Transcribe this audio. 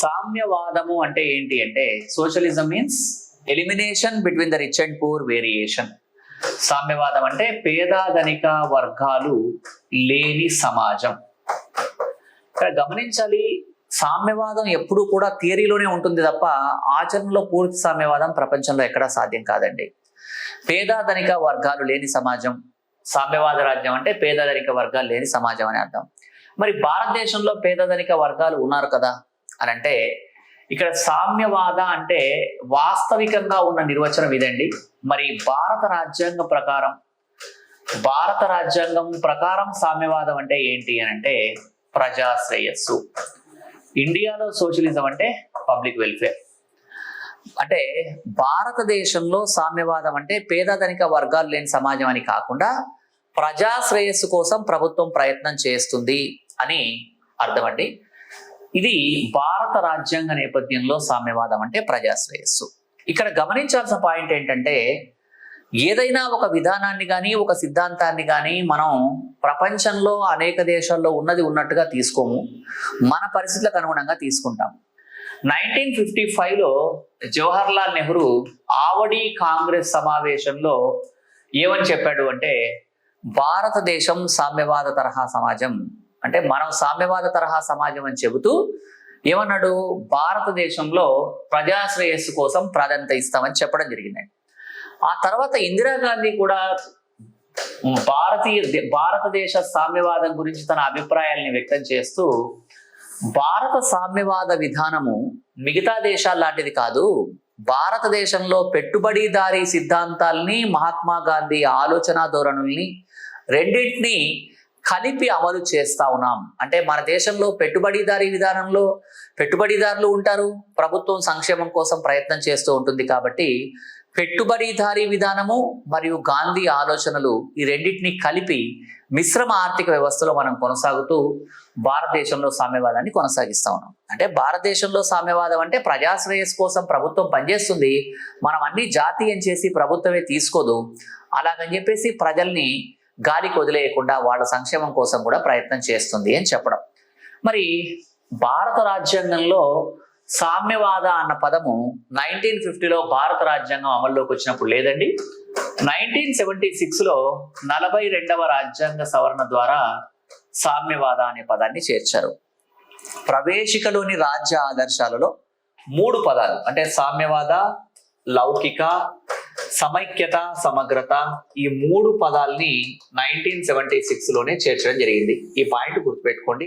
సామ్యవాదము అంటే ఏంటి అంటే socialism means elimination between the rich and poor variation. సామ్యవాదం అంటే పేద ధనిక వర్గాలు లేని సమాజం. ఇక్కడ గమనించాలి సామ్యవాదం ఎప్పుడూ కూడా థియరీలోనే ఉంటుంది తప్ప ఆచరణలో పూర్తి సామ్యవాదం ప్రపంచంలో ఎక్కడా సాధ్యం కాదండి. పేద ధనిక వర్గాలు లేని సమాజం సామ్యవాద రాజ్యం అంటే పేద ధనిక వర్గాలు లేని సమాజం అని అర్థం. మరి భారతదేశంలో పేద ధనిక వర్గాలు ఉన్నారు కదా. అని అంటే ఇక్కడ సామ్యవాద అంటే వాస్తవికంగా ఉన్న నిర్వచనం ఇదండి. మరి భారత రాజ్యాంగం ప్రకారం భారత రాజ్యాంగం ప్రకారం సామ్యవాదం అంటే ఏంటి అని అంటే ప్రజాశ్రేయస్సు ఇండియాలో సోషలిజం అంటే పబ్లిక్ వెల్ఫేర్. అంటే భారతదేశంలో సామ్యవాదం అంటే పేదధనిక వర్గాలు లేని సమాజం అని కాకుండా ప్రజాశ్రేయస్సు కోసం ప్రభుత్వం ప్రయత్నం చేస్తుంది అని అర్థం అండి ఇది భారత రాజ్యాంగ నేపథ్యంలో సామ్యవాదం అంటే ప్రజాశ్రేయస్సు. ఇక్కడ గమనించాల్సిన పాయింట్ ఏంటంటే ఏదైనా ఒక విధానాన్ని కానీ ఒక సిద్ధాంతాన్ని కానీ మనం ప్రపంచంలో అనేక దేశాల్లో ఉన్నది ఉన్నట్టుగా తీసుకోము. మన పరిస్థితులకు అనుగుణంగా తీసుకుంటాం నైన్టీన్ ఫిఫ్టీ ఫైవ్లో జవహర్ లాల్ నెహ్రూ ఆవడి కాంగ్రెస్ సమావేశంలో ఏమని చెప్పాడు అంటే భారతదేశం సామ్యవాద తరహా సమాజం అంటే మనం సామ్యవాద తరహా సమాజం అని చెబుతూ ఏమన్నాడు? భారతదేశంలో ప్రజాశ్రేయస్సు కోసం ప్రాధాన్యత ఇస్తామని చెప్పడం జరిగిందండి ఆ తర్వాత ఇందిరాగాంధీ కూడా భారతీయ భారతదేశ సామ్యవాదం గురించి తన అభిప్రాయాల్ని వ్యక్తం చేస్తూ భారత సామ్యవాద విధానము మిగతా దేశాల లాంటిది కాదు. భారతదేశంలో పెట్టుబడిదారీ సిద్ధాంతాల్ని మహాత్మా గాంధీ ఆలోచన ధోరణుల్ని రెండింటినీ కలిపి అమలు చేస్తా ఉన్నాం. అంటే మన దేశంలో పెట్టుబడిదారీ విధానంలో పెట్టుబడిదారులు ఉంటారు. ప్రభుత్వం సంక్షేమం కోసం ప్రయత్నం చేస్తూ ఉంటుంది కాబట్టి పెట్టుబడిదారీ విధానము మరియు గాంధీ ఆలోచనలు ఈ రెండింటిని కలిపి మిశ్రమ ఆర్థిక వ్యవస్థలో మనం కొనసాగుతూ భారతదేశంలో సామ్యవాదాన్ని కొనసాగిస్తా ఉన్నాం. అంటే భారతదేశంలో సామ్యవాదం అంటే ప్రజాశ్రేయస్ కోసం ప్రభుత్వం పనిచేస్తుంది. మనం అన్ని జాతీయం చేసి ప్రభుత్వమే తీసుకోదు. అలాగని చెప్పేసి ప్రజల్ని గాలికి వదిలేయకుండా వాళ్ళ సంక్షేమం కోసం కూడా ప్రయత్నం చేస్తుంది అని చెప్పడం. మరి భారత రాజ్యాంగంలో సామ్యవాద అన్న పదము నైన్టీన్ ఫిఫ్టీలో భారత రాజ్యాంగం అమల్లోకి వచ్చినప్పుడు లేదండి. నైన్టీన్ సెవెంటీ సిక్స్లో నలభై రెండవ రాజ్యాంగ సవరణ ద్వారా సామ్యవాద అనే పదాన్ని చేర్చారు. ప్రవేశికలోని రాజ్య ఆదర్శాలలో మూడు పదాలు అంటే సామ్యవాద లౌకిక సమైక్యత సమగ్రత ఈ మూడు పదాల్ని నైన్టీన్ సెవెంటీ సిక్స్లోనే చేర్చడం జరిగింది. ఈ పాయింట్ గుర్తుపెట్టుకోండి.